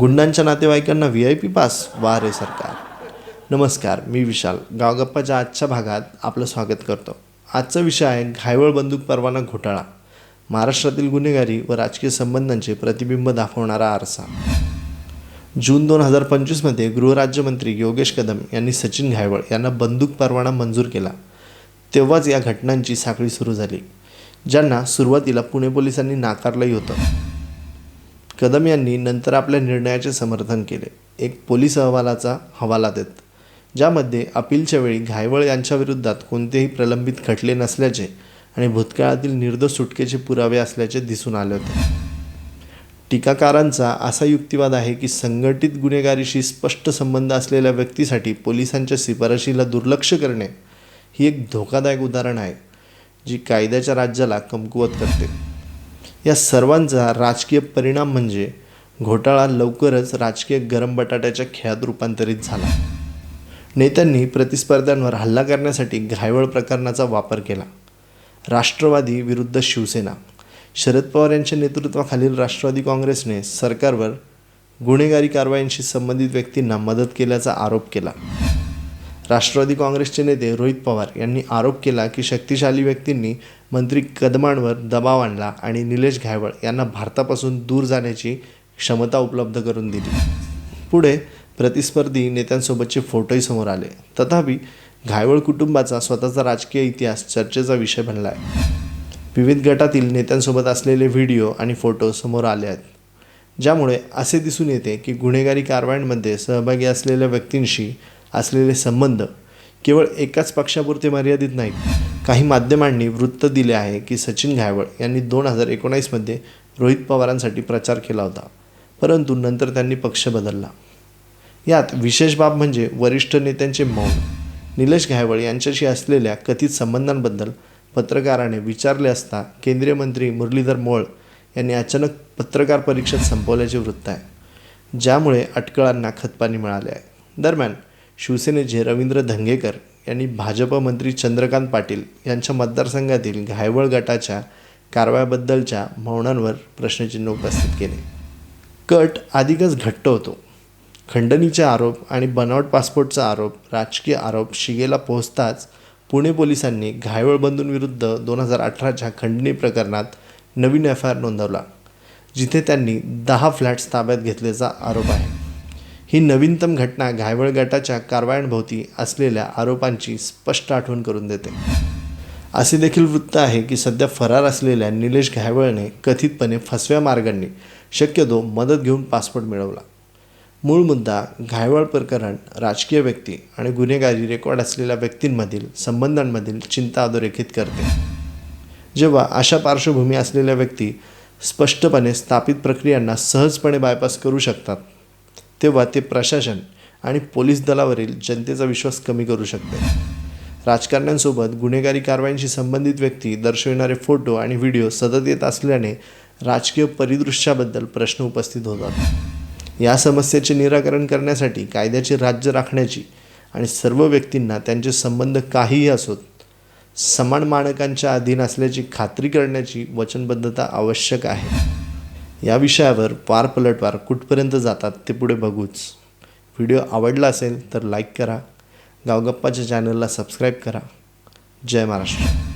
गुंडांच्या नातेवाईकांना V I P pass. वा रे सरकार. नमस्कार मी विशाल. गावगप्पाच्या आजच्या भागात आपलं स्वागत करतो. आजचा विषय आहे घायवळ बंदूक परवाना घोटाळा. महाराष्ट्रातील गुन्हेगारी व राजकीय संबंधांचे प्रतिबिंब दाखवणारा आरसा. जून दोन हजार पंचवीसमध्ये गृहराज्यमंत्री योगेश कदम यांनी सचिन घायवळ यांना बंदूक परवाना मंजूर केला. तेव्हाच या घटनांची साखळी सुरू झाली ज्यांना सुरुवातीला पुणे पोलिसांनी नाकारलंही होतं. कदम यांनी नंतर आपल्या निर्णयाचे समर्थन केले. एक पोलीस अहवालाचा हवाला देत ज्यामध्ये अपीलच्या वेळी घायवळ यांच्याविरोधात कोणतेही प्रलंबित खटले नसल्याचे आणि भूतकाळातील निर्दोष सुटकेचे पुरावे असल्याचे दिसून आले होते. टीकाकारांचा असा युक्तिवाद आहे की संघटित गुन्हेगारीशी स्पष्ट संबंध असलेल्या व्यक्तीसाठी पोलिसांच्या शिफारशीला दुर्लक्ष करणे ही एक धोकादायक उदाहरण आहे जी कायद्याच्या राज्याला कमकुवत करते. या सर्वांचा राजकीय परिणाम म्हणजे घोटाळा लवकरच राजकीय गरम बटाट्याच्या खेळात रूपांतरित झाला. नेत्यांनी प्रतिस्पर्ध्यांवर हल्ला करण्यासाठी घायवळ प्रकरणाचा वापर केला. राष्ट्रवादी विरुद्ध शिवसेना. शरद पवार यांच्या नेतृत्वाखालील राष्ट्रवादी काँग्रेसने सरकारवर गुन्हेगारी कारवायांशी संबंधित व्यक्तींना मदत केल्याचा आरोप केला. राष्ट्रवादी काँग्रेसचे नेते रोहित पवार यांनी आरोप केला की शक्तिशाली व्यक्तींनी मंत्री कदमांवर दबाव आणला आणि निलेश घायवळ यांना भारतापासून दूर जाण्याची क्षमता उपलब्ध करून दिली. पुढे प्रतिस्पर्धी नेत्यांसोबतचे फोटोही समोर आले. तथापि घायवळ कुटुंबाचा स्वतःचा राजकीय इतिहास चर्चेचा विषय बनला आहे विविध गटातील नेत्यांसोबत असलेले व्हिडिओ आणि फोटो समोर आले आहेत. ज्यामुळे असे दिसून येते की गुन्हेगारी कारवायांमध्ये सहभागी असलेल्या व्यक्तींशी असलेले संबंध केवळ एकाच पक्षापुरते मर्यादित नाहीत. काही माध्यमांनी वृत्त दिले आहे की सचिन घायवळ यांनी दोन हजार एकोणावीसमध्ये रोहित पवारांसाठी प्रचार केला होता परंतु नंतर त्यांनी पक्ष बदलला. यात विशेष बाब म्हणजे वरिष्ठ नेत्यांचे मौन. निलेश घायवळ यांच्याशी असलेल्या कथित संबंधांबद्दल पत्रकाराने विचारले असता केंद्रीय मंत्री मुरलीधर मोळ यांनी अचानक पत्रकार परिषद संपवल्याचे वृत्त आहे ज्यामुळे अटकळांना खतपाणी मिळाले आहे. दरम्यान शिवसेनेचे रवींद्र धंगेकर यांनी भाजप मंत्री चंद्रकांत पाटील यांच्या मतदारसंघातील घायवळ गटाच्या कारवायाबद्दलच्या मौनांवर प्रश्नचिन्ह उपस्थित केले. कट अधिकच घट्ट होतो. खंडणीचे आरोप आणि बनावट पासपोर्टचा आरोप राजकीय आरोप शिगेला पोहोचताच पुणे पोलिसांनी घायवळ बंधूंविरुद्ध दोन हजार अठराच्या खंडणी प्रकरणात नवीन एफ आय आर नोंदवला जिथे त्यांनी दहा फ्लॅट्स ताब्यात घेतल्याचा आरोप आहे. ही नवीनतम घटना घायवळ गटाच्या कारवायांभोवती असलेल्या आरोपांची स्पष्ट आठवण करून देते. असे देखील वृत्त आहे की सध्या फरार असलेल्या निलेश घायवळने कथितपणे फसव्या मार्गांनी शक्यतो मदत घेऊन पासपोर्ट मिळवला. मूळ मुद्दा घायवळ प्रकरण राजकीय व्यक्ती आणि गुन्हेगारी रेकॉर्ड असलेल्या व्यक्तींमधील संबंधांमधील चिंता अधोरेखित करते. जेव्हा अशा पार्श्वभूमी असलेल्या व्यक्ती स्पष्टपणे स्थापित प्रक्रियांना सहजपणे बायपास करू शकतात तेव्हा ते प्रशासन आणि पोलीस दलावरील जनतेचा विश्वास कमी करू शकते. राजकारण्यांसोबत गुन्हेगारी कारवायांशी संबंधित व्यक्ती दर्शविणारे फोटो आणि व्हिडिओ सतत येत असल्याने राजकीय परिदृश्याबद्दल प्रश्न उपस्थित होतात. या समस्येचे निराकरण करण्यासाठी कायद्याचे राज्य राखण्याची आणि सर्व व्यक्तींना त्यांचे संबंध काहीही असोत समान मानकांच्या अधीन असल्याची खात्री करण्याची वचनबद्धता आवश्यक आहे. या विषयावर पार पलटवार कुठपर्यंत जातात ते पुढे बघूच. व्हिडिओ आवडला असेल तर लाईक करा. गावगप्पाच्या चॅनलला सबस्क्राईब करा. जय महाराष्ट्र.